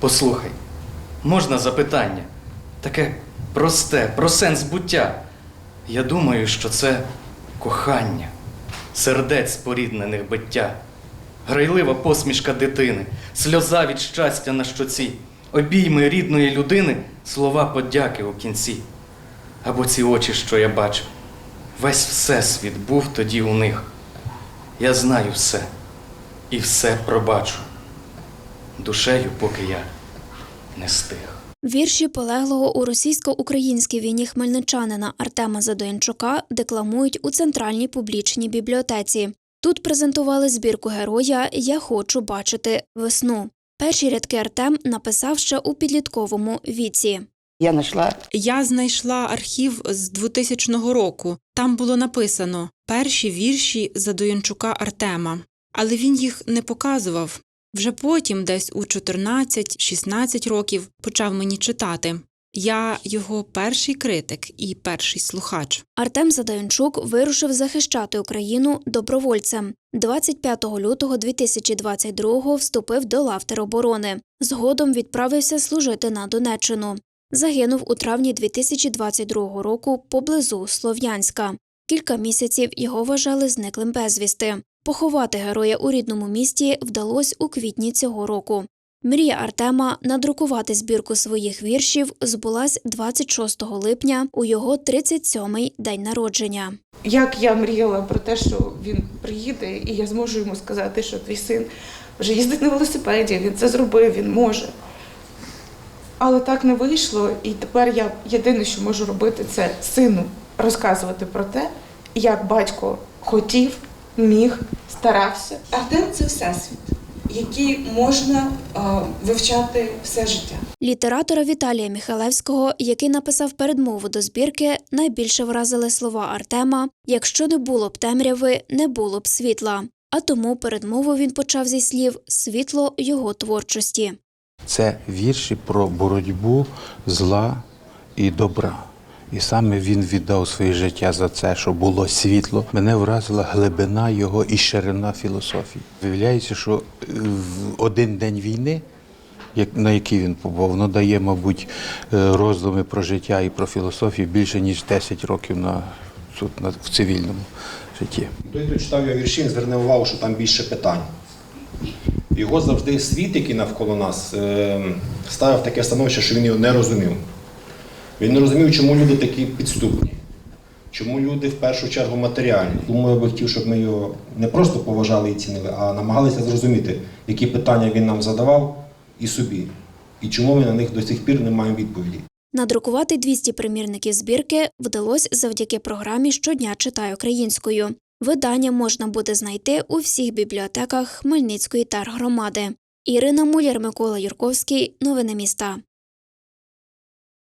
Послухай, можна запитання? Таке просте, про сенс буття. Я думаю, що це кохання, сердець споріднених биття, грайлива посмішка дитини, сльоза від щастя на щоці, обійми рідної людини, слова подяки у кінці. Або ці очі, що я бачу. Весь всесвіт був тоді у них. Я знаю все і все пробачу. Душею, поки я не стих. Вірші полеглого у російсько-українській війні хмельничанина Артема Задоянчука декламують у центральній публічній бібліотеці. Тут презентували збірку героя Я хочу бачити весну. Перші рядки Артем написав ще у підлітковому віці. Я знайшла Я знайшла архів з 2000 року. Там було написано перші вірші Задоянчука Артема, але він їх не показував. Вже потім, десь у 14-16 років, почав мені читати. Я його перший критик і перший слухач. Артем Задоянчук вирушив захищати Україну добровольцем. 25 лютого 2022-го вступив до лав тероборони. Згодом відправився служити на Донеччину. Загинув у травні 2022 року поблизу Слов'янська. Кілька місяців його вважали зниклим безвісти. Поховати героя у рідному місті вдалося у квітні цього року. Мрія Артема надрукувати збірку своїх віршів збулась 26 липня у його 37-й день народження. Як я мріяла про те, що він приїде, і я зможу йому сказати, що твій син вже їздить на велосипеді, він це зробив, він може. Але так не вийшло, і тепер я єдине, що можу робити, це сину розказувати про те, як батько хотів, міг, старався. Артем це всесвіт, який можна е, вивчати все життя. Літератора Віталія Михайлевського, який написав передмову до збірки, найбільше вразили слова Артема: якщо не було б темряви, не було б світла. А тому передмову він почав зі слів світло його творчості. Це вірші про боротьбу зла і добра. І саме він віддав своє життя за це, що було світло. Мене вразила глибина його і ширина філософії. Виявляється, що е, в один день війни, на який він побував, воно дає, мабуть, е, роздуми про життя і про філософію більше, ніж 10 років на, тут, на, в цивільному житті. Той, хто читав його вірші, зверне увагу, що там більше питань. Його завжди світ, який навколо нас, е, ставив таке становище, що він його не розумів. Він не розумів, чому люди такі підступні, чому люди в першу чергу матеріальні. Тому я би хотів, щоб ми його не просто поважали і цінили, а намагалися зрозуміти, які питання він нам задавав і собі, і чому ми на них до сих пір не маємо відповіді. Надрукувати 200 примірників збірки вдалося завдяки програмі Щодня читаю українською. Видання можна буде знайти у всіх бібліотеках Хмельницької тергромади. Ірина Муляр, Микола Юрковський. Новини міста.